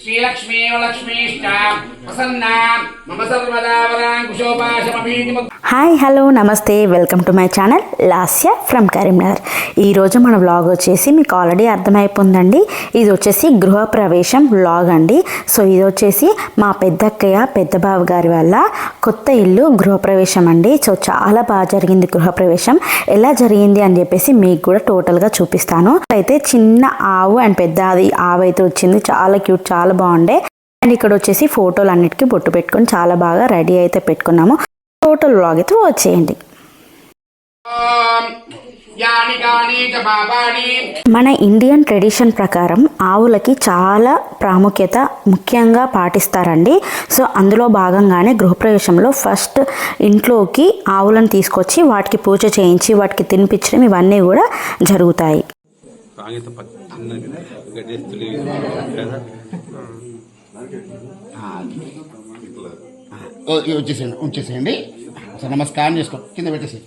శ్రీలక్ష్మీవలక్ష్మీష్ట ప్రసన్నా మమ సర్వదా వరాంకుశోపాశమీతి హాయ్ హలో నమస్తే welcome to my channel Lasya from Karimnagar. ఈరోజు మన వ్లాగ్ వచ్చేసి మీకు ఆల్రెడీ అర్థమైపోయిందండి ఇది వచ్చేసి గృహప్రవేశం వ్లాగ్ అండి. సో ఇది వచ్చేసి మా పెద్దక్కయ్య పెద్ద బావ గారి వల్ల కొత్త ఇల్లు గృహప్రవేశం అండి. సో చాలా బాగా జరిగింది గృహప్రవేశం ఎలా జరిగింది అని చెప్పేసి మీకు కూడా టోటల్గా చూపిస్తాను. అయితే చిన్న ఆవు అండ్ పెద్ద అది ఆవు అయితే వచ్చింది. చాలా క్యూట్ చాలా బాగుండే. అండ్ ఇక్కడ వచ్చేసి ఫోటోలు అన్నిటికీ బొట్టు పెట్టుకొని చాలా బాగా రెడీ అయితే పెట్టుకున్నాము. టోటల్ వ్లాగ్ అయితే వచ్చేయండి యాని కాని చ పాపాని మన ఇండియన్ ట్రెడిషన్ ప్రకారం ఆవులకి చాలా ప్రాముఖ్యత ముఖ్యంగా పాటిస్తారండి. సో అందులో భాగంగానే గృహప్రవేశంలో ఫస్ట్ ఇంట్లోకి ఆవులను తీసుకొచ్చి వాటికి పూజ చేయించి వాటికి తినిపించడం ఇవన్నీ కూడా జరుగుతాయి. వచ్చేసేయండి ఉంచేసేయండి సార్ నమస్కారం చేసుకో. కింద పెట్టేసి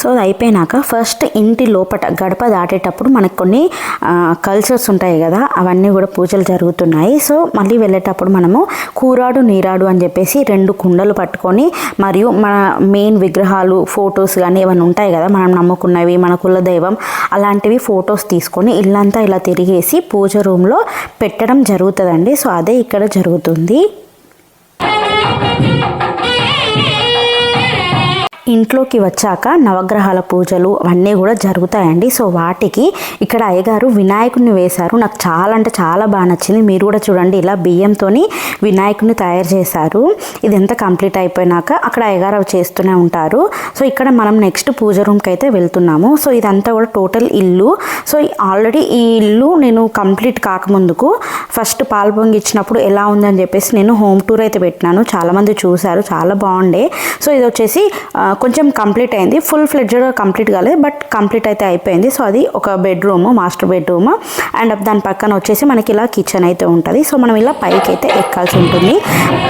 సో అది అయిపోయినాక ఫస్ట్ ఇంటి లోపట గడప దాటేటప్పుడు మనకు కొన్ని కల్చర్స్ ఉంటాయి కదా అవన్నీ కూడా పూజలు జరుగుతున్నాయి. సో మళ్ళీ వెళ్ళేటప్పుడు మనము కూరాడు నీరాడు అని చెప్పేసి రెండు కుండలు పట్టుకొని మరియు మన మెయిన్ విగ్రహాలు ఫొటోస్ కానీ ఏమైనా ఉంటాయి కదా మనం నమ్ముకున్నవి మన కుల దైవం అలాంటివి ఫొటోస్ తీసుకొని ఇల్లంతా ఇలా తిరిగేసి పూజ రూమ్లో పెట్టడం జరుగుతుందండి. సో అదే ఇక్కడ జరుగుతుంది. ఇంట్లోకి వచ్చాక నవగ్రహాల పూజలు అవన్నీ కూడా జరుగుతాయండి. సో వాటికి ఇక్కడ అయ్యగారు వినాయకుడిని వేశారు. నాకు చాలా అంటే చాలా బాగా నచ్చింది. మీరు కూడా చూడండి ఇలా బియ్యంతో వినాయకుడిని తయారు చేశారు. ఇది ఎంత కంప్లీట్ అయిపోయినాక అక్కడ అయ్యగారు అవి చేస్తూనే ఉంటారు. సో ఇక్కడ మనం నెక్స్ట్ పూజ రూమ్కి అయితే వెళ్తున్నాము. సో ఇదంతా కూడా టోటల్ ఇల్లు. సో ఆల్రెడీ ఈ ఇల్లు నేను కంప్లీట్ కాకముందుకు ఫస్ట్ పాలు పొంగిచ్చినప్పుడు ఎలా ఉందని చెప్పేసి నేను హోమ్ టూర్ అయితే పెట్టినాను. చాలామంది చూశారు చాలా బాగుండే. సో ఇది వచ్చేసి కొంచెం కంప్లీట్ అయింది. ఫుల్ ఫ్లెడ్జ్డ్ కంప్లీట్ కాలేదు బట్ కంప్లీట్ అయితే అయిపోయింది. సో అది ఒక బెడ్రూమ్ మాస్టర్ బెడ్రూమ్ అండ్ దాని పక్కన వచ్చేసి మనకి ఇలా కిచెన్ అయితే ఉంటుంది. సో మనం ఇలా పైకి అయితే ఎక్కాల్సి ఉంటుంది.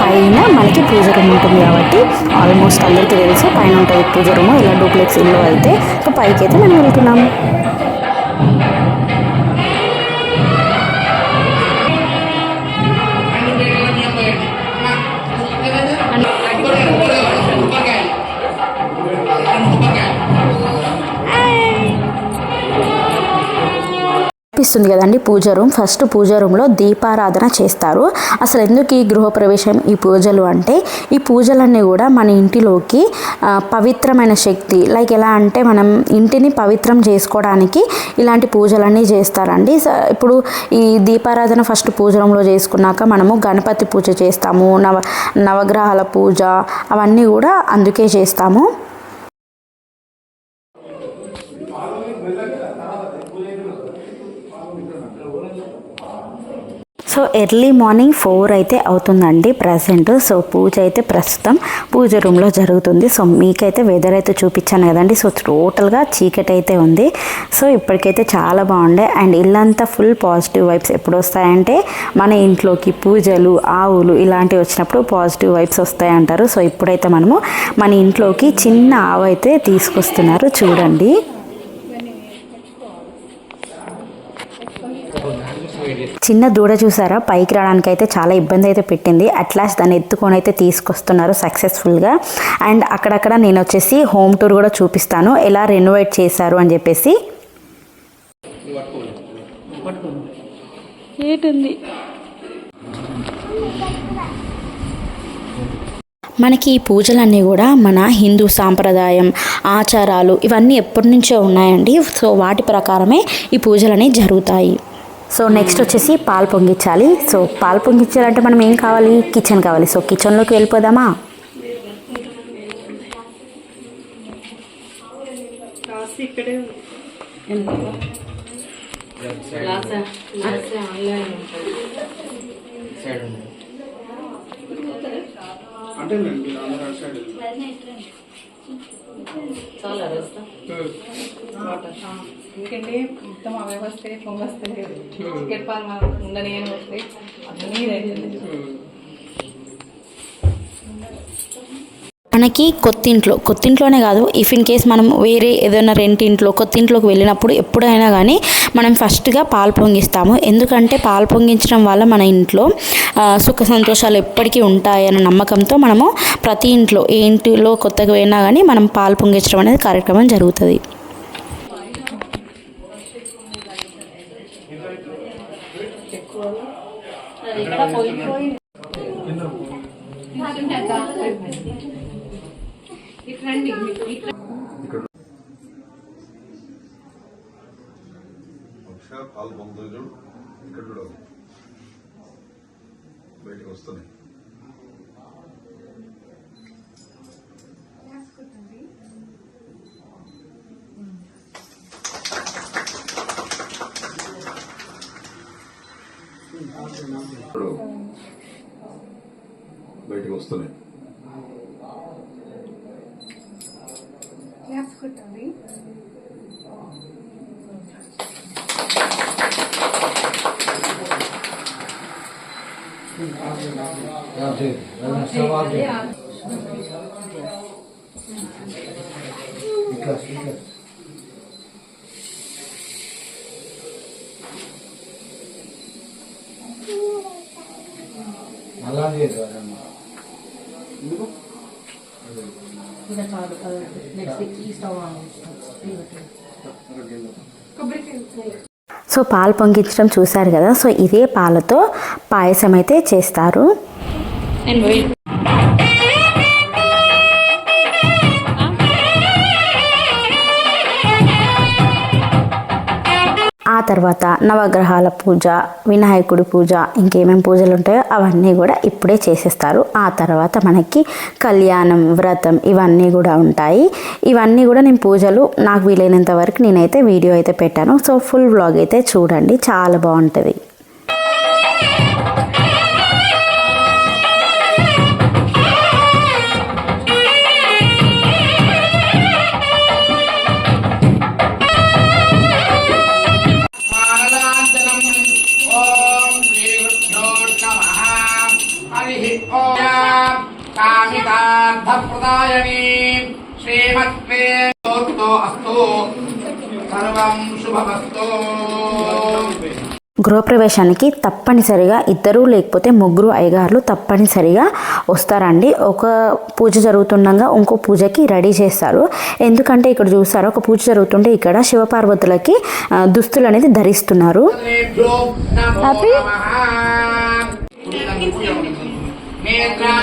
పైన మనకి పూజ రూమ్ ఉంటుంది కాబట్టి ఆల్మోస్ట్ అందరికీ తెలుసు పైన ఉంటుంది పూజ రూమ్ ఇలా డూప్లెక్స్ ఇల్లు అయితే. సో పైకి అయితే మనం వెళ్తున్నాము కనిపిస్తుంది కదండి పూజ రూమ్. ఫస్ట్ పూజ రూమ్లో దీపారాధన చేస్తారు. అసలు ఎందుకు ఈ గృహప్రవేశం ఈ పూజలు అంటే ఈ పూజలన్నీ కూడా మన ఇంటిలోకి పవిత్రమైన శక్తి లైక్ ఎలా అంటే మనం ఇంటిని పవిత్రం చేసుకోవడానికి ఇలాంటి పూజలన్నీ చేస్తారండి. ఇప్పుడు ఈ దీపారాధన ఫస్ట్ పూజ రూమ్లో చేసుకున్నాక మనము గణపతి పూజ చేస్తాము నవ నవగ్రహాల పూజ అవన్నీ కూడా అందుకే చేస్తాము. సో ఎర్లీ మార్నింగ్ ఫోర్ అయితే అవుతుందండి ప్రజెంట్ సో పూజ అయితే ప్రస్తుతం పూజ రూమ్లో జరుగుతుంది. సో మీకైతే వెదర్ అయితే చూపించాను కదండి. సో టోటల్గా చీకటి అయితే ఉంది. సో ఇప్పటికైతే చాలా బాగుండే. అండ్ ఇల్లంతా ఫుల్ పాజిటివ్ వైబ్స్ ఎప్పుడు వస్తాయంటే మన ఇంట్లోకి పూజలు ఆవులు ఇలాంటివి వచ్చినప్పుడు పాజిటివ్ వైబ్స్ వస్తాయి అంటారు సో ఇప్పుడైతే మనము మన ఇంట్లోకి చిన్న ఆవు అయితే తీసుకొస్తున్నారు. చూడండి. చిన్న దూడ చూసారా? పైకి రావడానికి అయితే చాలా ఇబ్బంది అయితే పెట్టింది. అట్లాస్ దాన్ని ఎత్తుకొని అయితే తీసుకొస్తున్నారు సక్సెస్ఫుల్గా అండ్ అక్కడక్కడ నేను వచ్చేసి హోమ్ టూర్ కూడా చూపిస్తాను. ఎలా రెనోవేట్ చేశారు అని చెప్పేసి. ఏటుంది? మనకి ఈ పూజలన్నీ కూడా మన హిందూ సాంప్రదాయం ఆచారాలు ఇవన్నీ ఎప్పటి నుంచో ఉన్నాయండి. సో వాటి ప్రకారమే ఈ పూజలన్నీ జరుగుతాయి. సో నెక్స్ట్ వచ్చేసి పాలు పొంగించాలి. సో పాలు పొంగించాలంటే మనం ఏం కావాలి? కిచెన్ కావాలి. సో కిచెన్లోకి వెళ్ళిపోదామా? ఎందుకంటే మొత్తం అవే వస్తాయి పొంగ వస్తాయి చికెట్ పాలు ఉండని అని వస్తాయి అన్నీ రైతుంది మనకి కొత్తింట్లో కొత్తింట్లోనే కాదు ఇఫ్ ఇన్ కేస్ మనం వేరే ఏదైనా రెంటింట్లో ఇంట్లో వెళ్ళినప్పుడు ఎప్పుడైనా కానీ మనం ఫస్ట్గా పాలు పొంగిస్తాము. ఎందుకంటే పాలు పొంగించడం వల్ల మన ఇంట్లో సుఖ సంతోషాలు ఎప్పటికీ ఉంటాయన్న నమ్మకంతో మనము ప్రతి ఇంట్లో ఏ ఇంటిలో కొత్తగా పోయినా కానీ మనం పాలు పొంగించడం అనేది కార్యక్రమం జరుగుతుంది. పొందులు ఇక్కడ కూడా బయటకు వస్తున్నాయి. సో పాలు పొంగించడం చూశారు కదా సో ఇదే పాలతో పాయసం అయితే చేస్తారు. ఆ తర్వాత నవగ్రహాల పూజ వినాయకుడి పూజ ఇంకేమేమి పూజలు ఉంటాయో అవన్నీ కూడా ఇప్పుడే చేసేస్తారు. ఆ తర్వాత మనకి కళ్యాణం వ్రతం ఇవన్నీ కూడా ఉంటాయి. ఇవన్నీ కూడా నేను పూజలు నాకు వీలైనంత వరకు నేనైతే వీడియో అయితే పెట్టాను. సో ఫుల్ వ్లాగ్ అయితే చూడండి. చాలా బాగుంటుంది. కామితార్థప్రదాయని శ్రీమత్వే అస్తు అస్తు సర్వం శుభమస్తు గృహప్రవేశానికి తప్పనిసరిగా ఇద్దరు లేకపోతే ముగ్గురు అయ్యగారులు తప్పనిసరిగా వస్తారండి. ఒక పూజ జరుగుతుండగా ఇంకో పూజకి రెడీ చేస్తారు. ఎందుకంటే ఇక్కడ చూసారు ఒక పూజ జరుగుతుంటే ఇక్కడ శివపార్వతులకి దుస్తులు అనేది ధరిస్తున్నారు. నేభ్యో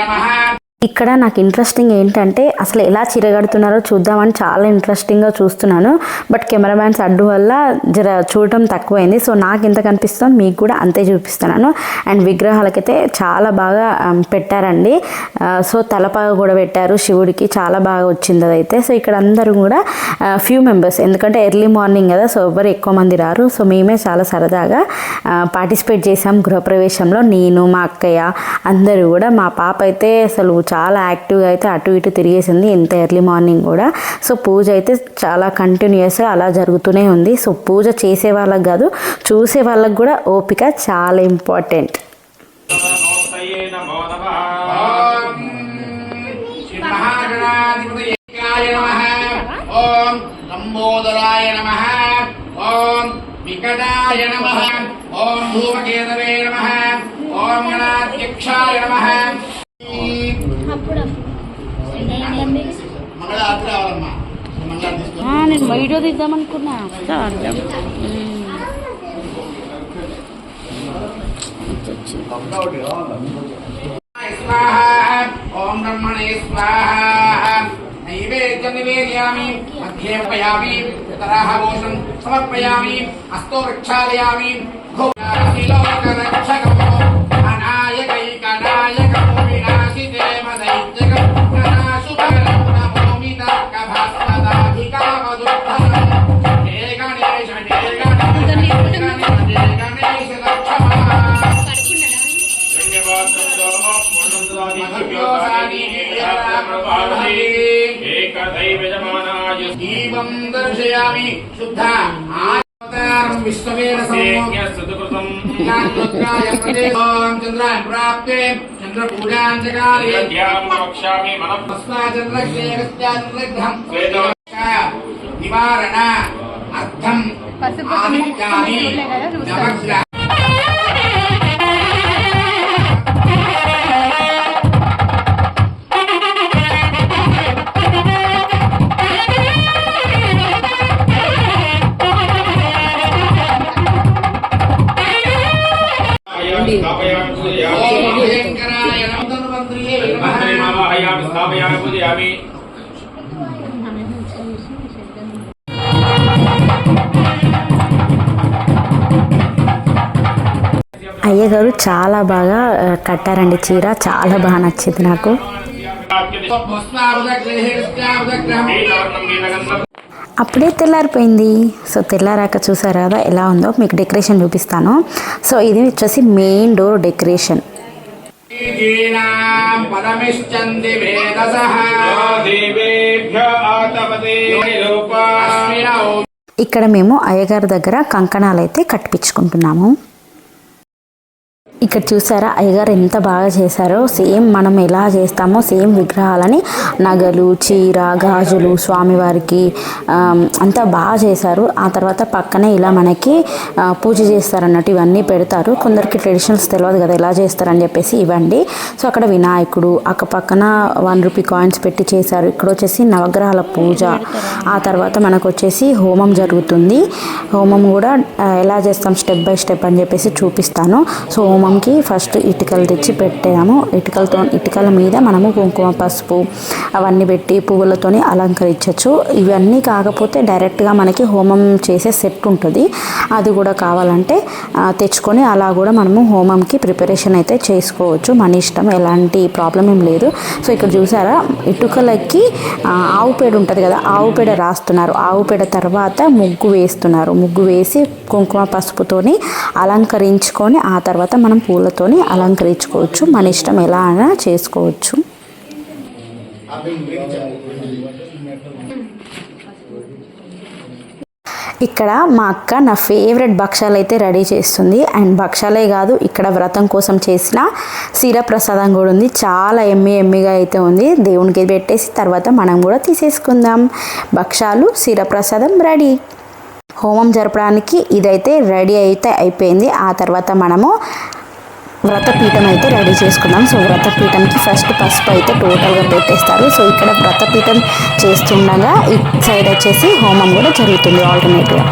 నమో. ఇక్కడ నాకు ఇంట్రెస్టింగ్ ఏంటంటే అసలు ఎలా చిరగడుతున్నారో చూద్దామని చాలా ఇంట్రెస్టింగ్గా చూస్తున్నాను. బట్ కెమెరామ్యాన్స్ అడ్డు వల్ల జర చూడటం తక్కువైంది. సో నాకు ఎంత కనిపిస్తుందో మీకు కూడా అంతే చూపిస్తున్నాను. అండ్ విగ్రహాలకైతే చాలా బాగా um, పెట్టారండి. Uh, సో తలపాగ కూడా పెట్టారు శివుడికి. చాలా బాగా వచ్చింది అదైతే. సో ఇక్కడ అందరూ కూడా uh, ఫ్యూ మెంబర్స్ ఎందుకంటే ఎర్లీ మార్నింగ్ కదా సో ఎవరు ఎక్కువ మంది రారు. సో మేమే చాలా సరదాగా uh, పార్టిసిపేట్ చేసాం గృహప్రవేశంలో. నేను మా అక్కయ్య అందరూ కూడా మా పాప అయితే అసలు చాలా యాక్టివ్గా అయితే అటు ఇటు తిరిగేసింది ఇంత ఎర్లీ మార్నింగ్ కూడా. సో పూజ అయితే చాలా కంటిన్యూస్గా అలా జరుగుతూనే ఉంది. సో పూజ చేసే వాళ్ళకి కాదు చూసే వాళ్ళకి కూడా ఓపిక చాలా ఇంపార్టెంట్ ఓం ఓం లంబోదరాయ ఓం వికటాయ ఓం ధూమకేతవే ఓం గణాధ్యక్షాయ నమ నేను వీడియో తీద్దాం అనుకున్నా అర్థం ఓం బ్రహ్మణే స్వాహ. నైవేద్యం నివేదయామి. మధ్యేపయామి తరాహోషం సమర్పయామి. అస్తో వృక్షాలయామి దర్శయామి శుద్ధ ప్రాప్తే చంద్రపూజాంచకాలే తస్మాచంద్రగ్రహం నివారణ అర్థం. ఆదిత్యాని నవగ్రహ అయ్యగారు చాలా బాగా కట్టారండి చీర. చాలా బాగా నచ్చింది నాకు. అప్పుడే తెల్లారిపోయింది. సో తెల్లారాక చూసారు కదా ఎలా ఉందో మీకు డెకరేషన్ చూపిస్తాను. సో ఇది వచ్చేసి మెయిన్ డోర్ డెకరేషన్. ఇక్కడ మేము అయ్యగారి దగ్గర కంకణాలు అయితే కట్టిపించుకుంటున్నాము. ఇక్కడ చూసారా? అయ్యగారు ఎంత బాగా చేశారో. సేమ్ మనం ఎలా చేస్తామో సేమ్ విగ్రహాలని నగలు చీర గాజులు స్వామివారికి అంతా బాగా చేశారు. ఆ తర్వాత పక్కనే ఇలా మనకి పూజ చేస్తారు అన్నట్టు ఇవన్నీ పెడతారు. కొందరికి ట్రెడిషనల్స్ తెలియదు కదా ఎలా చేస్తారని చెప్పేసి ఇవ్వండి. సో అక్కడ వినాయకుడు అక్క పక్కన వన్ రూపీ కాయిన్స్ పెట్టి చేశారు. ఇక్కడ వచ్చేసి నవగ్రహాల పూజ. ఆ తర్వాత మనకు వచ్చేసి హోమం జరుగుతుంది. హోమం కూడా ఎలా చేస్తాం స్టెప్ బై స్టెప్ అని చెప్పేసి చూపిస్తాను. సో హోమం హోమంకి ఫస్ట్ ఇటుకలు తెచ్చి పెట్టాము. ఇటుకలతో ఇటుకల మీద మనము కుంకుమ పసుపు అవన్నీ పెట్టి పువ్వులతోని అలంకరించవచ్చు ఇవన్నీ కాకపోతే డైరెక్ట్గా మనకి హోమం చేసే సెట్ ఉంటుంది. అది కూడా కావాలంటే తెచ్చుకొని అలా కూడా మనము హోమంకి ప్రిపరేషన్ అయితే చేసుకోవచ్చు. మన ఇష్టం ఎలాంటి ప్రాబ్లం ఏం లేదు. సో ఇక్కడ చూసారా? ఇటుకలకి ఆవు పేడ ఉంటుంది కదా ఆవు పేడ రాస్తున్నారు. ఆవు పేడ తర్వాత ముగ్గు వేస్తున్నారు. ముగ్గు వేసి కుంకుమ పసుపుతోని అలంకరించుకొని ఆ తర్వాత మనం పూలతోని అలంకరించుకోవచ్చు. మన ఇష్టం ఎలా అయినా చేసుకోవచ్చు. ఇక్కడ మా అక్క నా ఫేవరెట్ భక్షాలు అయితే రెడీ చేస్తుంది. అండ్ భక్షాలే కాదు ఇక్కడ వ్రతం కోసం చేసిన శిరప్రసాదం కూడా ఉంది. చాలా ఎమ్మి ఎమ్మిగా అయితే ఉంది. దేవునికి పెట్టేసి తర్వాత మనం కూడా తీసేసుకుందాం. భక్షాలు శిరప్రసాదం రెడీ. హోమం జరపడానికి ఇదైతే రెడీ అయితే అయిపోయింది. ఆ తర్వాత మనము వ్రతపీఠం అయితే రెడీ చేసుకుందాం సో వ్రతపీఠంకి ఫస్ట్ పసుపు అయితే టోటల్గా పెట్టేస్తారు. సో ఇక్కడ వ్రతపీఠం చేస్తుండగా ఈ సైడ్ వచ్చేసి హోమం కూడా జరుగుతుంది ఆల్టర్నేట్గా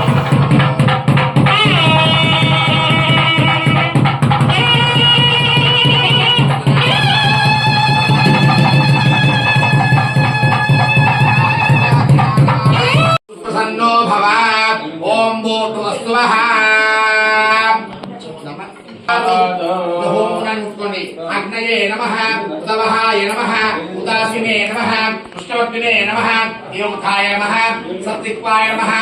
నమః ఉదవహాయ నమః ఉదాసినే నమః కృష్ణవర్తినే నమః యోగకాయ నమః సత్తిక్వాయ నమః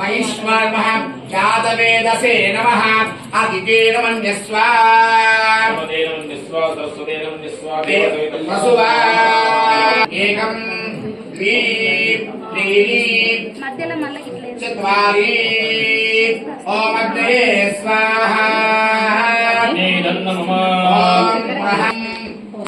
మహేశ్వర నమః జాతవేదసే నమః అదితేన మన్యస్వ వసువా ఏకం చత్వారి ఓం స్వాహా ఓం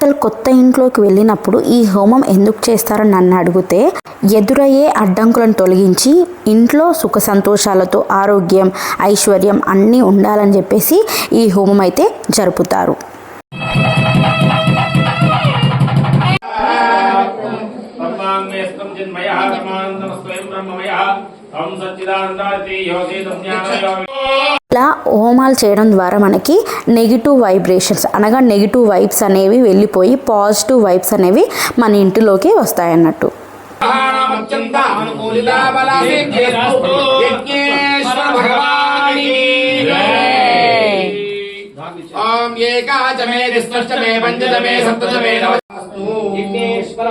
అసలు కొత్త ఇంట్లోకి వెళ్ళినప్పుడు ఈ హోమం ఎందుకు చేస్తారని నన్ను అడిగితే ఎదురయ్యే అడ్డంకులను తొలగించి ఇంట్లో సుఖ సంతోషాలతో ఆరోగ్యం ఐశ్వర్యం అన్నీ ఉండాలని చెప్పేసి ఈ హోమం అయితే జరుపుతారు. స్వయం ఇలా హోమాలు చేయడం ద్వారా మనకి నెగిటివ్ వైబ్రేషన్స్ అనగా నెగిటివ్ వైబ్స్ అనేవి వెళ్ళిపోయి పాజిటివ్ వైబ్స్ అనేవి మన ఇంటిలోకి వస్తాయన్నట్టు అత్యంత ఏకాచమే సప్తమే విఘ్నేశ్వర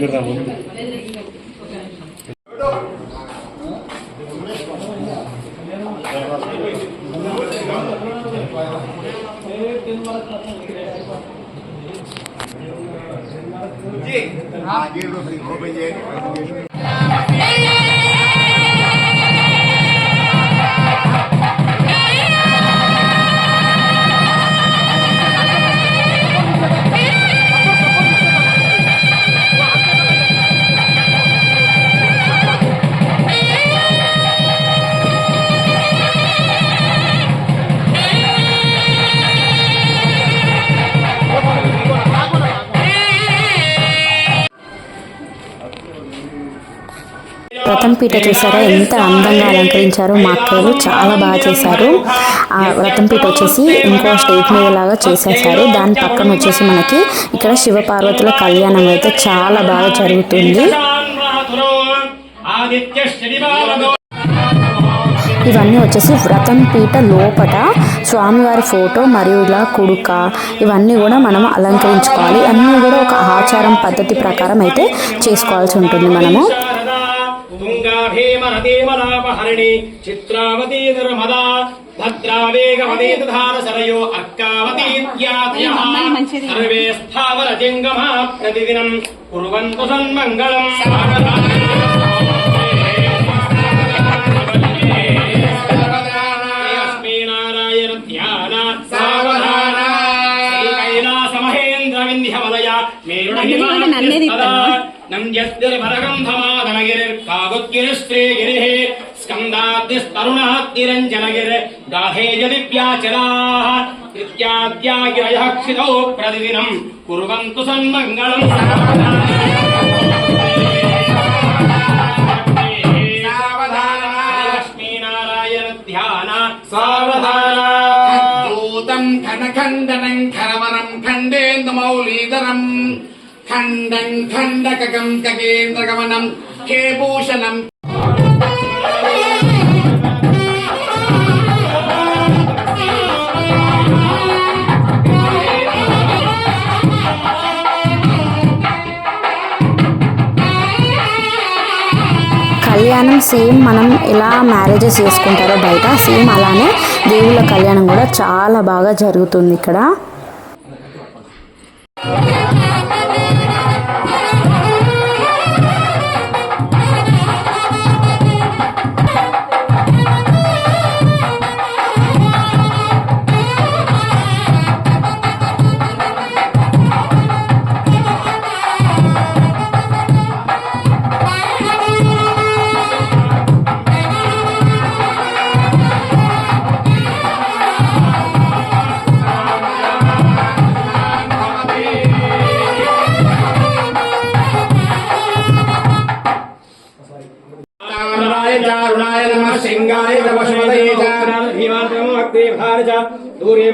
వ్రతం పీట చూసారా ఎంత అందంగా అలంకరించారో మా అక్కలు చాలా బాగా చేశారు. ఆ వ్రతం పీట వచ్చేసి ఇంకో స్టేజ్ మీద లాగా చేసేసారు. దాని పక్కన వచ్చేసి మనకి ఇక్కడ శివపార్వతుల కళ్యాణం అయితే చాలా బాగా జరుగుతుంది. ఇవన్నీ వచ్చేసి వ్రతం పీట లోపట స్వామివారి ఫోటో మరియు ఇలా కుడుక ఇవన్నీ కూడా మనం అలంకరించుకోవాలి. అన్నీ కూడా ఒక ఆచారం పద్ధతి ప్రకారం అయితే చేసుకోవాల్సి ఉంటుంది మనము. శారదా తుంగా భీమ నదీమలాపహరణి చిత్రావతీ నిర్మదా భద్రావేగవతీ ధార సరయో అక్కావతీ ఇత్యాదయః సర్వే స్థావర జంగమా ప్రతిదినం కుర్వంతు సన్మంగళం లక్ష్మీనారాయణ ధ్యాన సావధాన. శ్రీ కైలాస మహేంద్ర వింధ్యవలయ మేరుణ నంద్యస్తిర్భరగంధమాదనగిరిర్కాగుత్గిరిశ్రీగిరిः స్కందాద్రిస్తరుణాద్రిరంజనగిరి గాధేయ దివ్యాచలాः ఇత్యాద్యాగిరయः క్షితौ ఖండం ఖండకం కగేంద్రగమనం హే భూషణం కళ్యాణం సేమ్ మనం ఎలా మ్యారేజెస్ చేసుకుంటారో బయట సేమ్ అలానే దేవుళ్ళ కళ్యాణం కూడా చాలా బాగా జరుగుతుంది ఇక్కడ.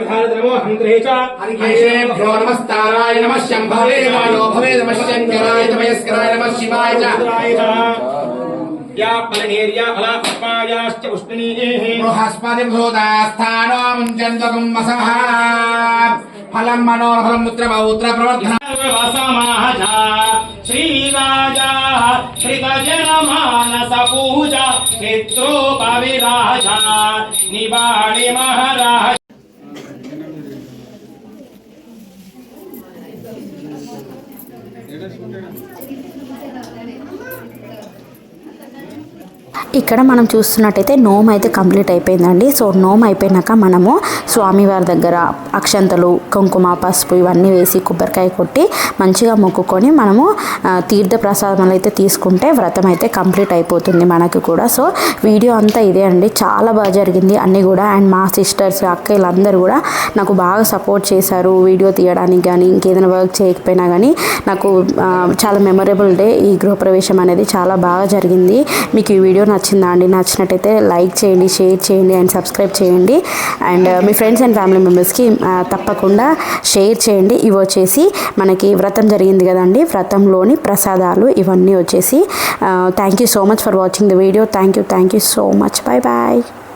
भारत नम हंग्रे च हरिकेशेभ्यो नमस्ताराय नमः शम्भवे नमो भवे नमः शङ्कराय तमयस्कराय नमः शिवाय च। या पलनेर्या फलापत्मायाश्च उष्णीः बृहस्पतिभूतास्थानो मुञ्चन्त्वकुम्भसमः फलम् मनोरफलम् मुत्रपौत्रप्रवर्धनसमाः च। महराज। ఇక్కడ మనం చూస్తున్నట్టయితే నోమ్ అయితే కంప్లీట్ అయిపోయిందండి. సో నోమ్ అయిపోయినాక మనము స్వామివారి దగ్గర అక్షంతలు కుంకుమ పసుపు ఇవన్నీ వేసి కొబ్బరికాయ కొట్టి మంచిగా మొక్కుకొని మనము తీర్థ ప్రసాదాలు అయితే తీసుకుంటే వ్రతం అయితే కంప్లీట్ అయిపోతుంది మనకు కూడా. సో వీడియో అంతా ఇదే అండి. చాలా బాగా జరిగింది అన్నీ కూడా. అండ్ మా సిస్టర్స్ అక్కలందరూ కూడా నాకు బాగా సపోర్ట్ చేశారు వీడియో తీయడానికి కానీ ఇంకేదైనా వర్క్ చేయకపోయినా కానీ. నాకు చాలా మెమొరబుల్ డే ఈ గృహప్రవేశం అనేది చాలా బాగా జరిగింది. మీకు ఈ వీడియో నచ్చిందా అండి? నచ్చినట్టయితే లైక్ చేయండి షేర్ చేయండి అండ్ సబ్స్క్రైబ్ చేయండి. అండ్ uh, మీ ఫ్రెండ్స్ అండ్ ఫ్యామిలీ మెంబర్స్కి uh, తప్పకుండా షేర్ చేయండి. ఇవి వచ్చేసి మనకి వ్రతం జరిగింది కదండి. వ్రతంలోని ప్రసాదాలు ఇవన్నీ వచ్చేసి thank you so much for watching the video thank you thank you so much bye bye